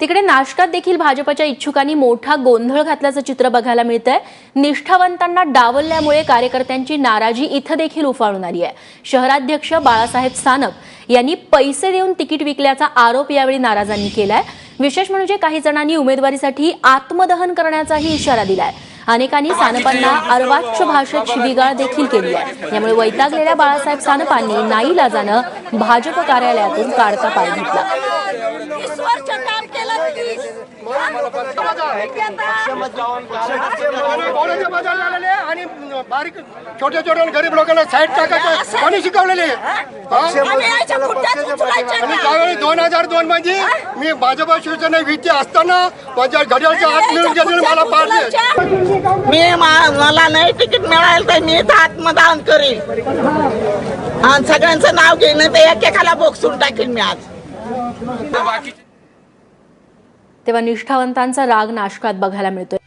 तिकडे नाशकात देखील भाजपच्या इच्छुकांनी मोठा गोंधळ घातल्याचं चित्र बघायला मिळतंय. निष्ठावंतांना डावलल्यामुळे कार्यकर्त्यांची नाराजी इथं देखील उफाळून आली आहे. शहराध्यक्ष बाळासाहेब सानप यांनी पैसे देऊन तिकीट विकल्याचा आरोप यावेळी नाराजांनी केलाय. विशेष म्हणजे काही जणांनी उमेदवारीसाठी आत्मदहन करण्याचाही इशारा दिलाय. अनेकांनी सानपांना अर्वाच्य भाषेत बिगाळ देखील केली आहे. यामुळे वैतागलेल्या बाळासाहेब सानपांनी नाईलाजानं भाजप कार्यालयातून काढता पाय घेतला. झालेले आणि बारीक छोट्या छोट्या गरीब लोकांना साईड टाकायचं कोणी शिकवलेले आणि ना. त्यावेळी दोन हजार दोन मध्ये मी भाजपा शिवसेना असताना माझ्या घड्याळच्या आत मिळून गेलेले मला पाडले. मी मा- मला नाही तिकीट मिळालं तर मी आत्मदान करीन. आणि सगळ्यांचं नाव घेईन तर एकेकाला बोक्सून टाकीन मी आज. तेव्हा निष्ठावंतांचा राग नाशकात बघायला मिळतोय.